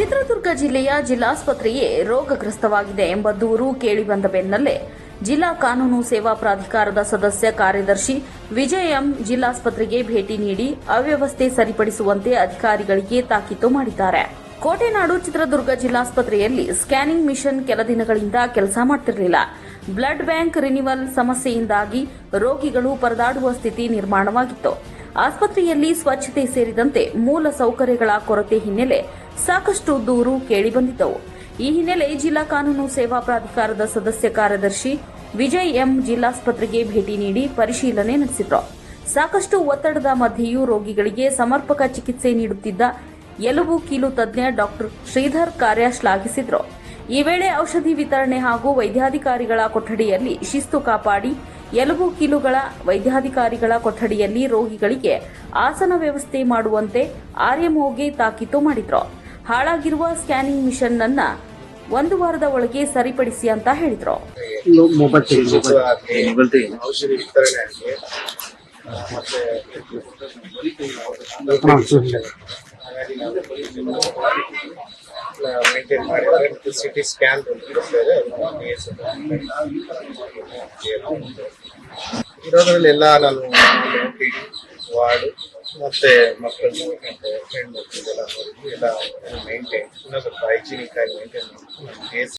ಚಿತ್ರದುರ್ಗ ಜಿಲ್ಲೆಯ ಜಿಲ್ಲಾಸ್ಪತ್ರೆಯೇ ರೋಗಗ್ರಸ್ತವಾಗಿದೆ ಎಂಬ ದೂರು ಕೇಳಿಬಂದ ಬೆನ್ನಲ್ಲೇ ಜಿಲ್ಲಾ ಕಾನೂನು ಸೇವಾ ಪ್ರಾಧಿಕಾರದ ಸದಸ್ಯ ಕಾರ್ಯದರ್ಶಿ ವಿಜಯ್ ಎಂ ಜಿಲ್ಲಾಸ್ಪತ್ರೆಗೆ ಭೇಟಿ ನೀಡಿ ಅವ್ಯವಸ್ಥೆ ಸರಿಪಡಿಸುವಂತೆ ಅಧಿಕಾರಿಗಳಿಗೆ ತಾಕೀತು ಮಾಡಿದ್ದಾರೆ. ಕೋಟೆನಾಡು ಚಿತ್ರದುರ್ಗ ಜಿಲ್ಲಾಸ್ಪತ್ರೆಯಲ್ಲಿ ಸ್ಕ್ಯಾನಿಂಗ್ ಮಿಷನ್ ಕೆಲ ದಿನಗಳಿಂದ ಕೆಲಸ ಮಾಡ್ತಿರಲಿಲ್ಲ. ಬ್ಲಡ್ ಬ್ಯಾಂಕ್ ರಿನಿವಲ್ ಸಮಸ್ಯೆಯಿಂದಾಗಿ ರೋಗಿಗಳು ಪರದಾಡುವ ಸ್ಥಿತಿ ನಿರ್ಮಾಣವಾಗಿತ್ತು. ಆಸ್ಪತ್ರೆಯಲ್ಲಿ ಸ್ವಚ್ಛತೆ ಸೇರಿದಂತೆ ಮೂಲ ಸೌಕರ್ಯಗಳ ಕೊರತೆ ಹಿನ್ನೆಲೆ ಸಾಕಷ್ಟು ದೂರು ಕೇಳಿಬಂದಿದ್ದವು. ಈ ಹಿನ್ನೆಲೆ ಜಿಲ್ಲಾ ಕಾನೂನು ಸೇವಾ ಪ್ರಾಧಿಕಾರದ ಸದಸ್ಯ ಕಾರ್ಯದರ್ಶಿ ವಿಜಯ್ ಎಂ ಜಿಲ್ಲಾಸ್ಪತ್ರೆಗೆ ಭೇಟಿ ನೀಡಿ ಪರಿಶೀಲನೆ ನಡೆಸಿದ್ರು. ಸಾಕಷ್ಟು ಒತ್ತಡದ ಮಧ್ಯೆಯೂ ರೋಗಿಗಳಿಗೆ ಸಮರ್ಪಕ ಚಿಕಿತ್ಸೆ ನೀಡುತ್ತಿದ್ದ ಎಲುಬು ಕೀಲು ತಜ್ಞ ಡಾಕ್ಟರ್ ಶ್ರೀಧರ್ ಕಾರ್ಯ ಶ್ಲಾಘಿಸಿದ್ರು. ಈ ವೇಳೆ ಔಷಧಿ ವಿತರಣೆ ಹಾಗೂ ವೈದ್ಯಾಧಿಕಾರಿಗಳ ಕೊಠಡಿಯಲ್ಲಿ ಶಿಸ್ತು ಕಾಪಾಡಿ ಎಲುಬು ಕೀಲುಗಳ ವೈದ್ಯಾಧಿಕಾರಿಗಳ ಕೊಠಡಿಯಲ್ಲಿ ರೋಗಿಗಳಿಗೆ ಆಸನ ವ್ಯವಸ್ಥೆ ಮಾಡುವಂತೆ ಆರ್ಎಂಒಗೆ ತಾಕೀತು ಮಾಡಿದ್ರು. ಹಾಳಾಗಿರುವ ಸ್ಕ್ಯಾನಿಂಗ್ ಮಿಷನ್ ಅನ್ನ ಒಂದು ವಾರದ ಒಳಗೆ ಸರಿಪಡಿಸಿ ಅಂತ ಹೇಳಿದ್ರು. ಮತ್ತೆ ಮೇಂಟೈನ್ ಮಾಡಿದ್ರೆ ಮತ್ತು ಸಿಟಿ ಸ್ಕ್ಯಾನ್ ಇರೋದ್ರಲ್ಲಿ ಎಲ್ಲ ನಾನು ವಾರ್ಡ್ ಮತ್ತೆ ಮಕ್ಕಳು ಮತ್ತೆ ಮಕ್ಕಳಿಗೆಲ್ಲ ಎಲ್ಲ ಮೇಂಟೈನ್ ಇನ್ನೂ ಸ್ವಲ್ಪ ಹೈಜಿನಿಕ್ ಆಗಿ ಮೇಂಟೈನ್ ಮಾಡ್ಕೊಂಡು